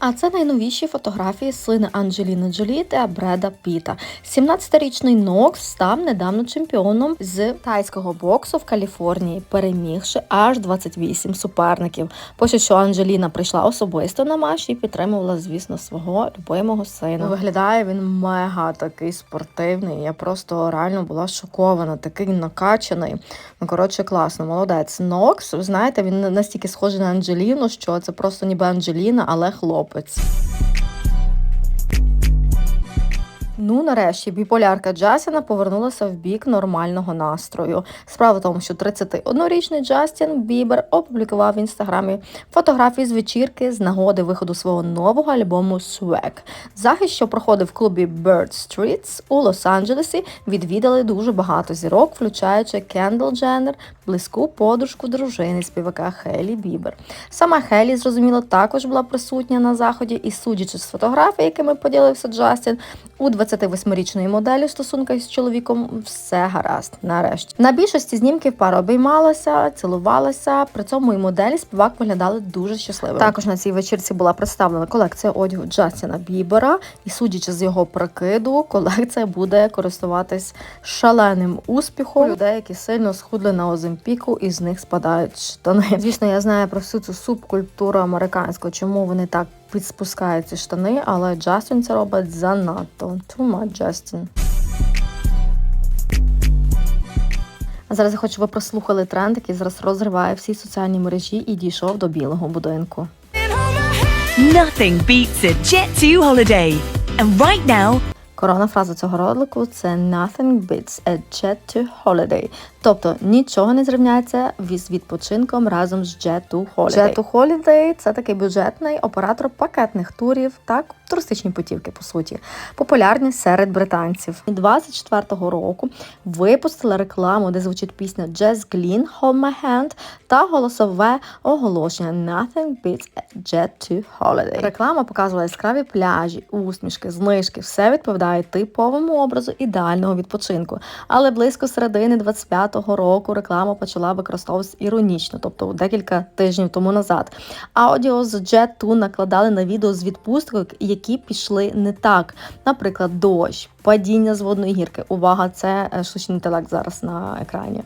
А це найновіші фотографії сина Анджеліни Джолі та Бреда Піта. 17-річний Нокс став недавно чемпіоном з тайського боксу в Каліфорнії, перемігши аж 28 суперників. Пише, що Анджеліна прийшла особисто на матч і підтримувала, звісно, свого любимого сина. Виглядає він мега такий спортивний. Я просто реально була шокована, такий накачаний. Ну коротше, класно, молодець. Нокс, знаєте, він настільки схожий на Анджеліну, що це просто ніби Анджеліна, але хлопець. Ну, нарешті, біполярка Джастіна повернулася в бік нормального настрою. Справа в тому, що 31-річний Джастін Бібер опублікував в інстаграмі фотографії з вечірки з нагоди виходу свого нового альбому Swag. Захист, що проходив в клубі Bird Streets у Лос-Анджелесі, відвідали дуже багато зірок, включаючи Кендall Дженнер, близьку подружку дружини співака Хелі Бібер. Сама Хелі, зрозуміло, також була присутня на заході, і судячи з фотографій, якими поділився Джастін, у 28-річної моделі в стосунках з чоловіком все гаразд. Нарешті на більшості знімків пара обіймалася, цілувалася. При цьому і моделі співак виглядали дуже щасливими. Також на цій вечірці була представлена колекція одягу Джастіна Бібера, і судячи з його прикиду, колекція буде користуватись шаленим успіхом. Людей, які сильно схудли на Оземпіку, і з них спадають штани. Звісно, я знаю про всю цю субкультуру американську, чому вони так підспускають ці штани, але Джастін це робить занадто. Too much, Джастін. А зараз я хочу, щоб ви прослухали тренд, який зараз розриває всі соціальні мережі і дійшов до білого будинку. Nothing beats a jet to holiday. And right now, Корона фраза цього ролику це Nothing beats a jet to holiday. Тобто нічого не зрівняється з відпочинком разом з Jet to Holiday. Jet to Holiday – це такий бюджетний оператор пакетних турів, так, туристичні путівки, по суті, популярні серед британців. 24-го року випустили рекламу, де звучить пісня Jazz Glynn Hold My Hand та голосове оголошення Nothing beats a jet to holiday. Реклама показувала яскраві пляжі, усмішки, знижки. Все відповідає типовому образу ідеального відпочинку. Але близько середини 25-го року реклама почала використовуватися іронічно, тобто декілька тижнів тому назад. Аудіо з Jet 2 накладали на відео з відпусток, які пішли не так. Наприклад, дощ. Падіння з водної гірки. Увага, це е, штучний інтелект зараз на екрані.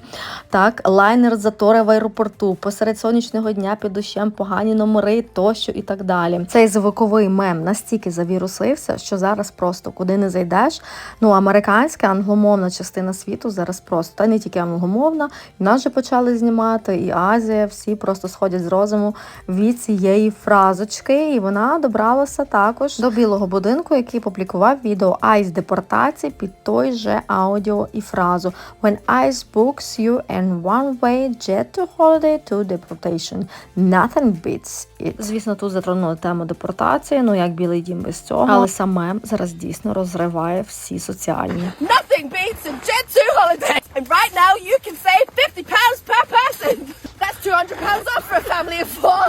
Так, лайнер затори в аеропорту, посеред сонячного дня під дощем погані номери тощо і так далі. Цей звуковий мем настільки завірусився, що зараз просто куди не зайдеш. Ну, американська англомовна частина світу зараз просто та не тільки англомовна, і нас же почали знімати, і Азія, всі просто сходять з розуму від цієї фразочки, і вона добралася також до білого будинку, який публікував відео Айс депортації під той же аудіо і фразу When ICE books you in one way jet to holiday to deportation. Nothing beats it. Звісно, тут затронули тему депортації, ну як білий дім без цього. Але сам мем зараз дійсно розриває всі соціальні. Nothing beats a Jet 2 holiday. And right now you can save £50 per person. That's £200 off for a family of four.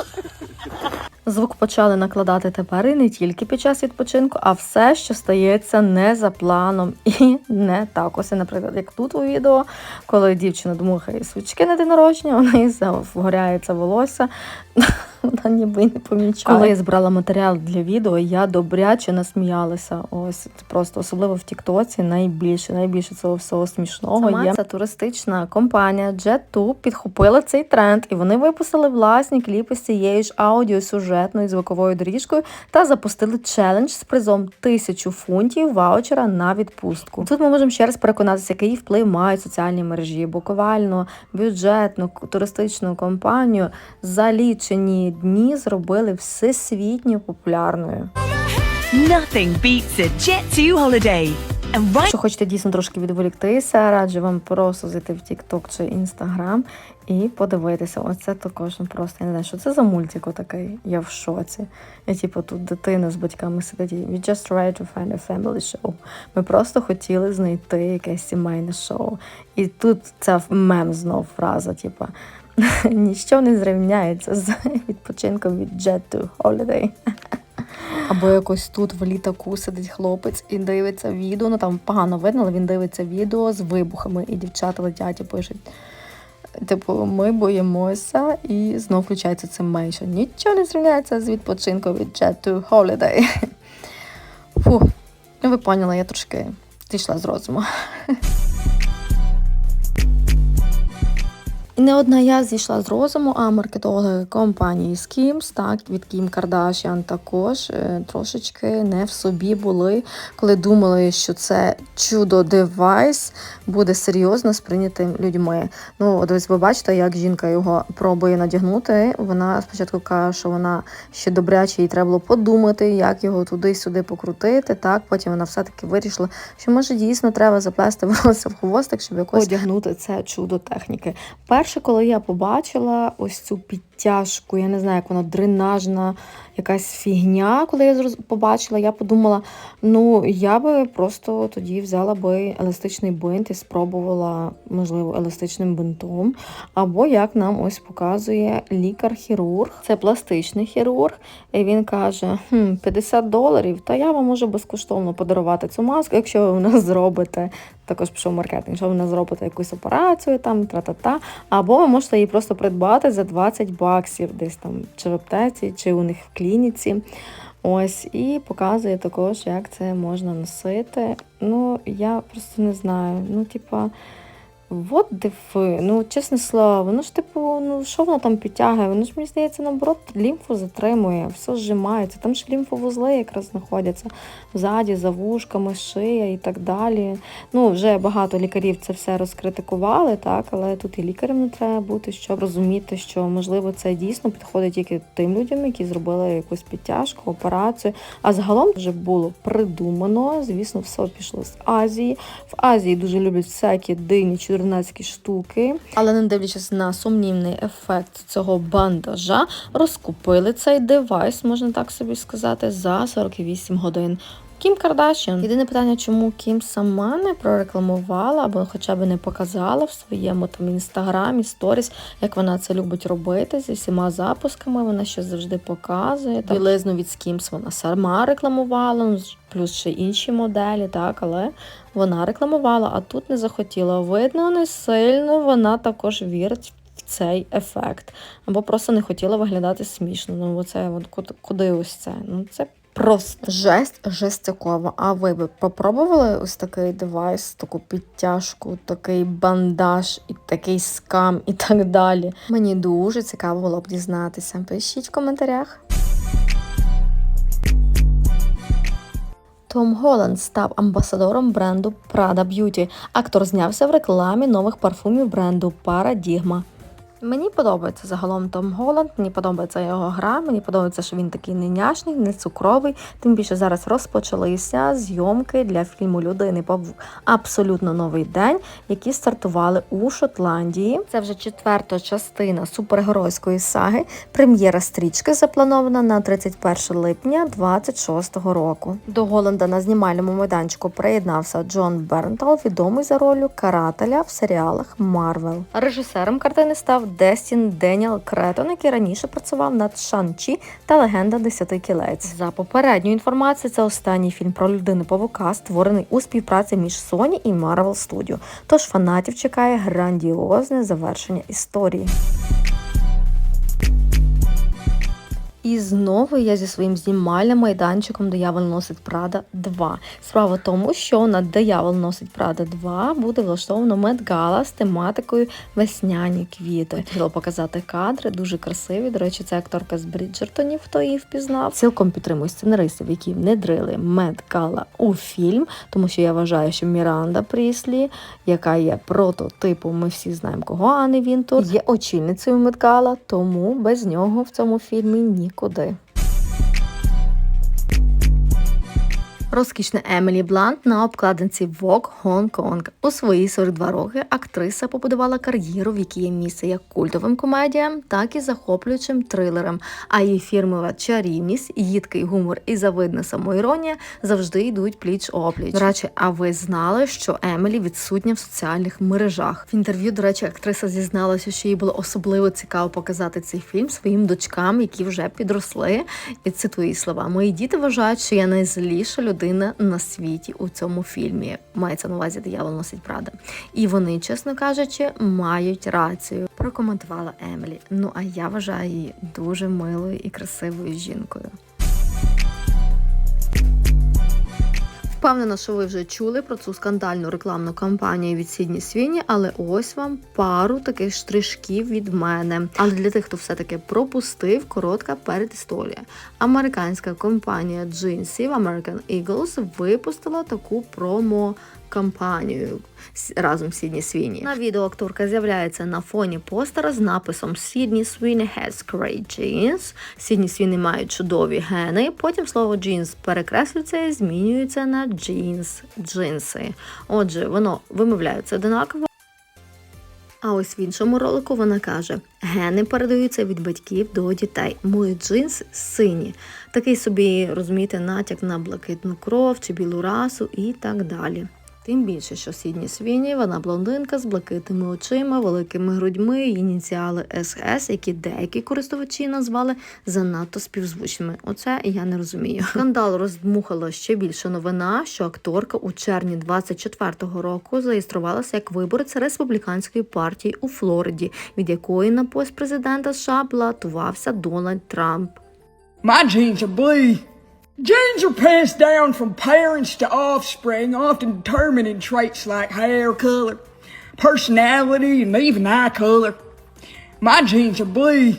Звук почали накладати тепер і не тільки під час відпочинку, а все, що стається не за планом і не так. Ось, наприклад, як тут у відео, коли дівчина дмухає свічки на день народження, вона і загоряється волосся. Вона ніби й не помічає. Коли я збирала матеріал для відео, я добряче насміялася. Ось просто особливо в Тіктоці найбільше, найбільше цього всього смішного Сама є. Ця туристична компанія Jet2 підхопила цей тренд, і вони випустили власні кліпи з цією ж аудіосюжетною звуковою доріжкою та запустили челендж з призом тисячу фунтів ваучера на відпустку. Тут ми можемо ще раз переконатися, який вплив мають соціальні мережі, буквально бюджетну туристичну компанію за лічені дні зробили всесвітньо популярною. nothing beats a Jet2 holiday. Якщо хочете дійсно трошки відволіктися, раджу вам просто зайти в TikTok чи Instagram і подивитися. Оце також ну, просто я не знаю, що це за мультик такий. Я в шоці. Я типу тут дитина з батьками сидить. We just tried to find a family show. Ми просто хотіли знайти якесь сімейне шоу. І тут ця мем знов фраза, типу. Ніщо не зрівняється з відпочинком від Jet to Holiday. Або якось тут в літаку сидить хлопець і дивиться відео. Ну там погано видно, але він дивиться відео з вибухами, і дівчата летять і пишуть. Типу, ми боїмося, і знов включається це менше. Нічого не зрівняється з відпочинком від Jet to Holiday. Фу, ну ви поняли, я трошки зійшла з розуму. І не одна я зійшла з розуму, а маркетологи компанії Skims, так, від Кім Кардашян також е, трошечки не в собі були, коли думали, що це чудо девайс буде серйозно сприйнятим людьми. Ну, от ось ви бачите, як жінка його пробує надягнути. Вона спочатку каже, що вона ще добряче, їй треба було подумати, як його туди-сюди покрутити. Так, потім вона все-таки вирішила, що може дійсно треба заплести волосся в хвостик, щоб якось одягнути це чудо техніки. Перше, коли я побачила ось цю підтяжку, я не знаю, як вона дренажна, якась фігня, коли я побачила, я подумала, ну я би просто тоді взяла би еластичний бинт і спробувала, можливо, еластичним бинтом. Або як нам ось показує лікар-хірург, це пластичний хірург, і він каже: хм, 50 доларів, та я вам можу безкоштовно подарувати цю маску, якщо ви в нас зробите. Також пішов маркетинг, якщо ви в нас зробите якусь операцію, там тра-та-та, або ви можете її просто придбати за 20 баксів, десь там чи в аптеці, чи у них в клініці. Ось, і показує також, як це можна носити. Ну, я просто не знаю. Ну, типа, вот дифи. Ну, чесне слово, ну ж типу, ну що воно там підтягує? Воно ж мені здається, наоборот, лімфу затримує, все зжимається. Там ж лімфовузли якраз знаходяться ззаді, за вушками, шия і так далі. Ну, вже багато лікарів це все розкритикували, так, але тут і лікарем не треба бути, щоб розуміти, що можливо це дійсно підходить тільки тим людям, які зробили якусь підтяжку, операцію. А загалом вже було придумано. Звісно, все пішло з Азії. В Азії дуже люблять всякі дивні чудернацькі штуки. Але не дивлячись на сумнівний ефект цього бандажа, розкупили цей девайс, можна так собі сказати, за 48 годин. Кім Кардашян. Єдине питання, чому Кім сама не прорекламувала або хоча б не показала в своєму там інстаграмі, сторіс, як вона це любить робити зі всіма запусками. Вона ще завжди показує. Там білизну від Skims вона сама рекламувала, ну, плюс ще інші моделі, так, але вона рекламувала, а тут не захотіла. Видно, не сильно вона також вірить в цей ефект. Або просто не хотіла виглядати смішно. Ну, оце от куди ось це? Ну, це Просто жесть жестякова. А ви би попробували ось такий девайс, таку підтяжку, такий бандаж і такий скам і так далі? Мені дуже цікаво було б дізнатися. Пишіть в коментарях. Том Голланд став амбасадором бренду Prada Beauty. Актор знявся в рекламі нових парфумів бренду Paradigma. Мені подобається загалом Том Голланд, мені подобається його гра, мені подобається, що він такий не няшний, не цукровий. Тим більше зараз розпочалися зйомки для фільму Людини Павук. Абсолютно новий день, які стартували у Шотландії. Це вже четверта частина супергеройської саги. Прем'єра стрічки запланована на 31 липня 26-го року. До Голланда на знімальному майданчику приєднався Джон Бернтал, відомий за ролью карателя в серіалах Марвел. Режисером картини став Дестін Деніел Кретон, який раніше працював над Шан-Чі та Легенда Десяти кілець. За попередньою інформацією, це останній фільм про людини павука, створений у співпраці між Sony і Marvel Studio. Тож фанатів чекає грандіозне завершення історії. І знову я зі своїм знімальним майданчиком Диявол носить Прада 2. Справа в тому, що на Диявол носить Прада 2 буде влаштовано медгала з тематикою весняні квіти. Хотіла показати кадри, дуже красиві. До речі, це акторка з Бріджертонів, хто її впізнав. Цілком підтримую сценаристів, які внедрили медгала у фільм, тому що я вважаю, що Міранда Пріслі, яка є прототипом, ми всі знаємо кого, а не він тут, є очільницею медгала, тому без нього в цьому фільмі нікуди. Розкішна Емілі Блант на обкладинці Vogue Hong Kong. У свої 42 роки актриса побудувала кар'єру, в якій є місце як культовим комедіям, так і захоплюючим трилерам. А її фірмова чарівність, їдкий гумор і завидна самоіронія завжди йдуть пліч опліч. До речі, а ви знали, що Емілі відсутня в соціальних мережах? В інтерв'ю, до речі, актриса зізналася, що їй було особливо цікаво показати цей фільм своїм дочкам, які вже підросли. І цитую її слова: мої діти вважають, що я найзліша людина людина на світі у цьому фільмі. Мається на увазі диявол носить Прада. І вони, чесно кажучи, мають рацію. Прокоментувала Емілі. Ну а я вважаю її дуже милою і красивою жінкою. Впевнена, що ви вже чули про цю скандальну рекламну кампанію від Сідні Свіні, але ось вам пару таких штришків від мене. Але для тих, хто все-таки пропустив, коротка передісторія. Американська компанія джинсів American Eagles випустила таку промо. Кампанію разом з Сідні Свіні. На відео акторка з'являється на фоні постера з написом Сідні Свіні has great jeans. Сідні Свіні мають чудові гени. Потім слово jeans перекреслюється і змінюється на jeans, джинси. Отже, воно вимовляється одинаково. А ось в іншому ролику вона каже: гени передаються від батьків до дітей. Мої джинси сині. Такий собі, розумієте, натяк на блакитну кров чи білу расу і так далі. Тим більше, що Сідні Свіні, вона блондинка з блакитними очима, великими грудьми, і ініціали СС, які деякі користувачі назвали занадто співзвучними. Оце я не розумію. Скандал роздмухало ще більше новина, що акторка у червні 24-го року зареєструвалася як виборець республіканської партії у Флориді, від якої на пост президента США балотувався Дональд Трамп. My genes are blue. Genes are passed down from parents to offspring, often determining traits like hair color, personality, and even eye color. My genes are blue.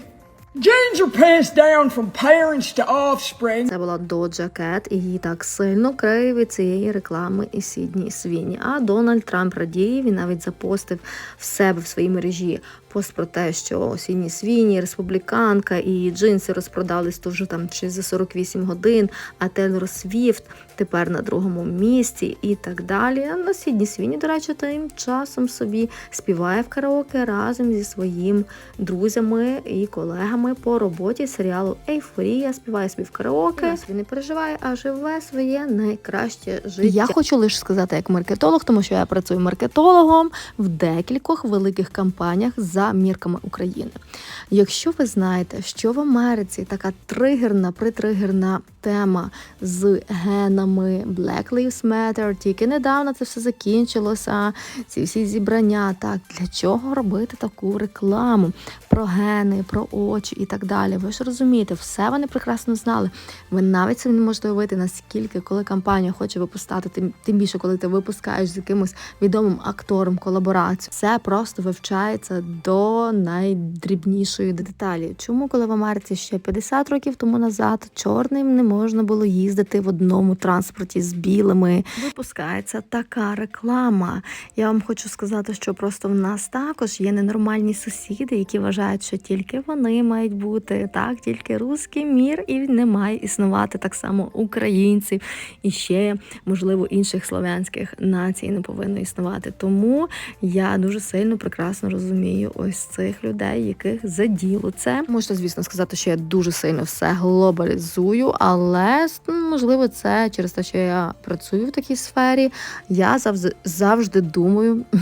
Genes are passed down from parents to offspring. Це була Доджа Кет, і її так сильно крив цієї реклами і Сідні Свіні. А Дональд Трамп радіє, він навіть запостив в себе в своїй мережі пост про те, що Сідні Свіні, республіканка, і джинси розпродались то вже там чи за 48 годин, а Тейлор Свіфт тепер на другому місці і так далі. А на Сідні Свіні, до речі, тим часом собі співає в караоке разом зі своїм друзями і колегами по роботі серіалу Ейфорія. Співає собі в караоке. Він не переживає, а живе своє найкраще життя. Я хочу лише сказати як маркетолог, тому що я працюю маркетологом в декількох великих кампаніях за мірками України. Якщо ви знаєте, що в Америці така тригерна, притригерна тема з генами Black Lives Matter, тільки недавно це все закінчилося, ці всі зібрання. Так, для чого робити таку рекламу про гени, про очі і так далі? Ви ж розумієте, все вони прекрасно знали. Ви навіть собі не можете уявити, наскільки, коли компанія хоче випускати, тим, тим більше, коли ти випускаєш з якимось відомим актором колаборацію, все просто вивчається до найдрібнішої деталі. Чому, коли в Америці ще 50 років тому назад чорним не можна було їздити в одному транспорті з білими? Випускається така реклама. Я вам хочу сказати, що просто в нас також є ненормальні сусіди, які вважають, що тільки вони мають бути так, тільки русський мір, і не має існувати так само українців і ще можливо інших слов'янських націй не повинно існувати. Тому я дуже сильно прекрасно розумію ось цих людей, яких заділо це. Можете, звісно, сказати, що я дуже сильно все глобалізую, але ну, можливо, це через те, що я працюю в такій сфері. Я завжди завжди думаю.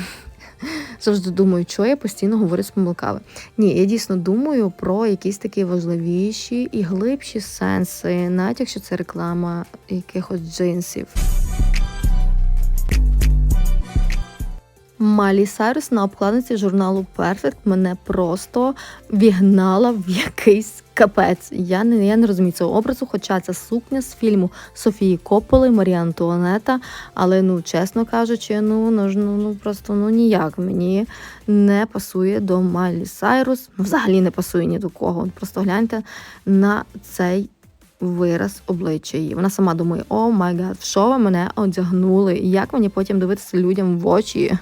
Завжди думаю, що я постійно говорю з помилками. Ні, я дійсно думаю про якісь такі важливіші і глибші сенси, навіть якщо це реклама якихось джинсів. Малі Сайрус на обкладинці журналу Perfect мене просто вігнала в якийсь капець. Я не, я не розумію цього образу, хоча ця сукня з фільму Софії Копполи, Марія Антуанета. Але ну, чесно кажучи, ну, ну, ну, ну просто ну ніяк мені не пасує до Малі Сайрус. Ну, взагалі не пасує ні до кого. Просто гляньте на цей вираз обличчя її. Вона сама думає: о май гад, що ви мене одягнули? Як мені потім дивитися людям в очі?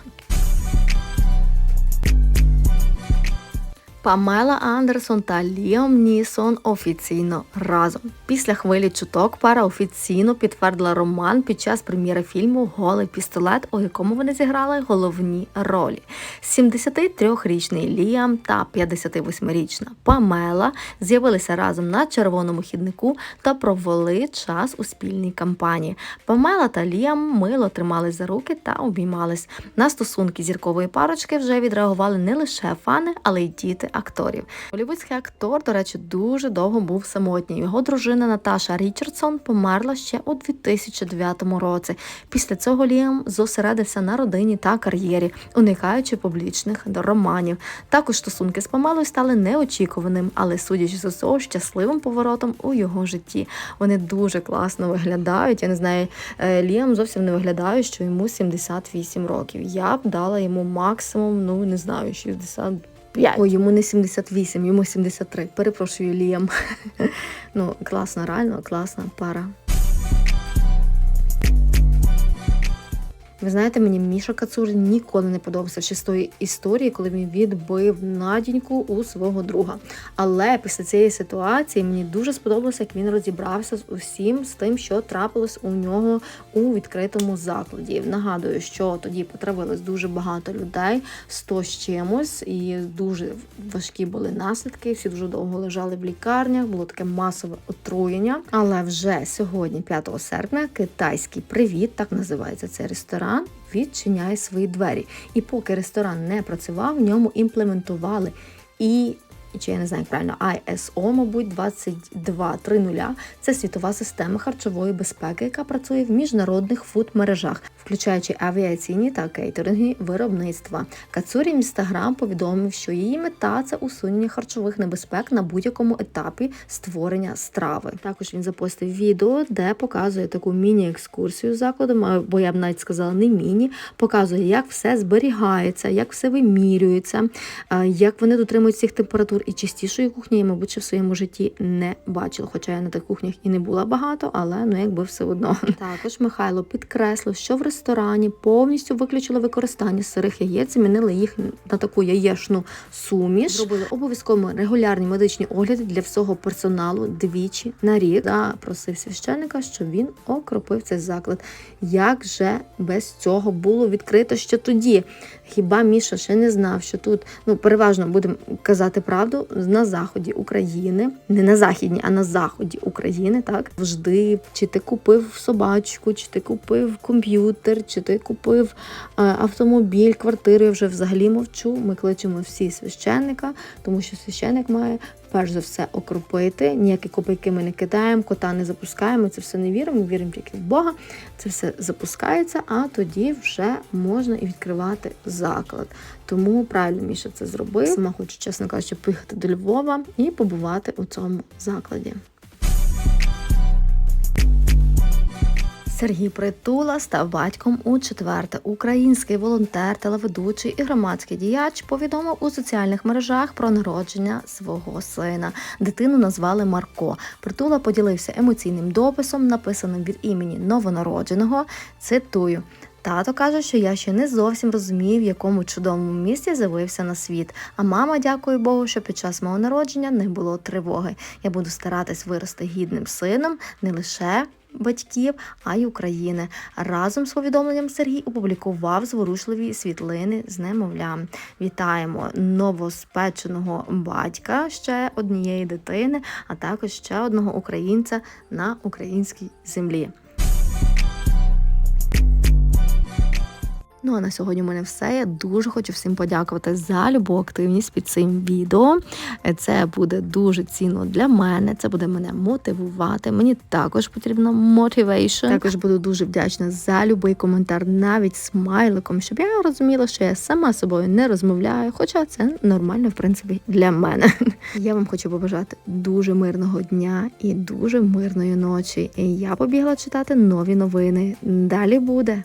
Памела Андерсон та Ліам Нісон офіційно разом. Після хвилі чуток пара офіційно підтвердила роман під час прем'єри фільму Голий пістолет, у якому вони зіграли головні ролі. 73-річний Ліам та 58-річна Памела з'явилися разом на червоному хіднику та провели час у спільній кампанії. Памела та Ліам мило тримались за руки та обіймались. На стосунки зіркової парочки вже відреагували не лише фани, але й діти акторів. Голівудський актор, до речі, дуже довго був самотній. Його дружина Наташа Річардсон померла ще у 2009 році. Після цього Ліам зосередився на родині та кар'єрі, уникаючи публічних романів. Також стосунки з Памелою стали неочікуваним, але судячи з усього, щасливим поворотом у його житті. Вони дуже класно виглядають. Я не знаю, е, Ліам зовсім не виглядає, що йому 78 років. Я б дала йому максимум, ну не знаю, 65. Ой, йому не 78, йому 73. Перепрошую, Ліям. ну, класна, реально класна пара. Ви знаєте, мені Міша Кацур ніколи не подобався ще з тої історії, коли він відбив Надіньку у свого друга. Але після цієї ситуації мені дуже сподобалося, як він розібрався з усім з тим, що трапилось у нього у відкритому закладі. Нагадую, що тоді потрапилось дуже багато людей, 100 з чимось, і дуже важкі були наслідки. Всі дуже довго лежали в лікарнях, було таке масове отруєння. Але вже сьогодні, 5 серпня, китайський привіт, так називається цей ресторан. Відчиняє свої двері. І поки ресторан не працював, в ньому імплементували і чи я не знаю як правильно, ISO, мабуть, 2230. Це світова система харчової безпеки, яка працює в міжнародних фуд-мережах, включаючи авіаційні та кейтеринги виробництва. Кацурі інстаграм повідомив, що її мета це усунення харчових небезпек на будь-якому етапі створення страви. Також він запостив відео, де показує таку міні-екскурсію закладом, або я б навіть сказала, не міні, показує, як все зберігається, як все вимірюється, е, як вони дотримують всіх температур. І чистішої кухні я, мабуть, ще в своєму житті не бачила. Хоча я на тих кухнях і не була багато, але ну якби все одно. Також Михайло підкреслив, що в ресторані повністю виключили використання сирих яєць, замінили їх на таку яєчну суміш. Зробили обов'язково регулярні медичні огляди для всього персоналу двічі на рік. Та просив священника, щоб він окропив цей заклад. Як же без цього було відкрито ще тоді? Хіба Міша ще не знав, що тут ну переважно будемо казати правду на заході України, не на західній, а на заході України, так завжди чи ти купив собачку, чи ти купив комп'ютер, чи ти купив е, автомобіль, квартиру. Я вже взагалі мовчу. Ми кличемо всі священника, тому що священник має перш за все окропити. Ніякі копійки ми не кидаємо, кота не запускаємо. Це все не віримо. Віримо тільки в Бога. Це все запускається, а тоді вже можна і відкривати заклад. Тому правильно Міша це зробив. Сама хочу, чесно кажучи, поїхати до Львова і побувати у цьому закладі. Сергій Притула став батьком у четверте. Український волонтер, телеведучий і громадський діяч повідомив у соціальних мережах про народження свого сина. Дитину назвали Марко. Притула поділився емоційним дописом, написаним від імені новонародженого. Цитую. Тато каже, що я ще не зовсім розумію, в якому чудовому місці з'явився на світ. А мама, дякую Богу, що під час мого народження не було тривоги. Я буду старатись вирости гідним сином не лише батьків, а й України. Разом з повідомленням Сергій опублікував зворушливі світлини з немовлям. Вітаємо новоспеченого батька ще однієї дитини, а також ще одного українця на українській землі. Ну а на сьогодні в мене все. Я дуже хочу всім подякувати за любу активність під цим відео. Це буде дуже цінно для мене. Це буде мене мотивувати. Мені також потрібно мотивейшн. Також буду дуже вдячна за будь-який коментар, навіть смайликом, щоб я розуміла, що я сама з собою не розмовляю. Хоча це нормально, в принципі, для мене. Я вам хочу побажати дуже мирного дня і дуже мирної ночі. І я побігла читати нові новини. Далі буде.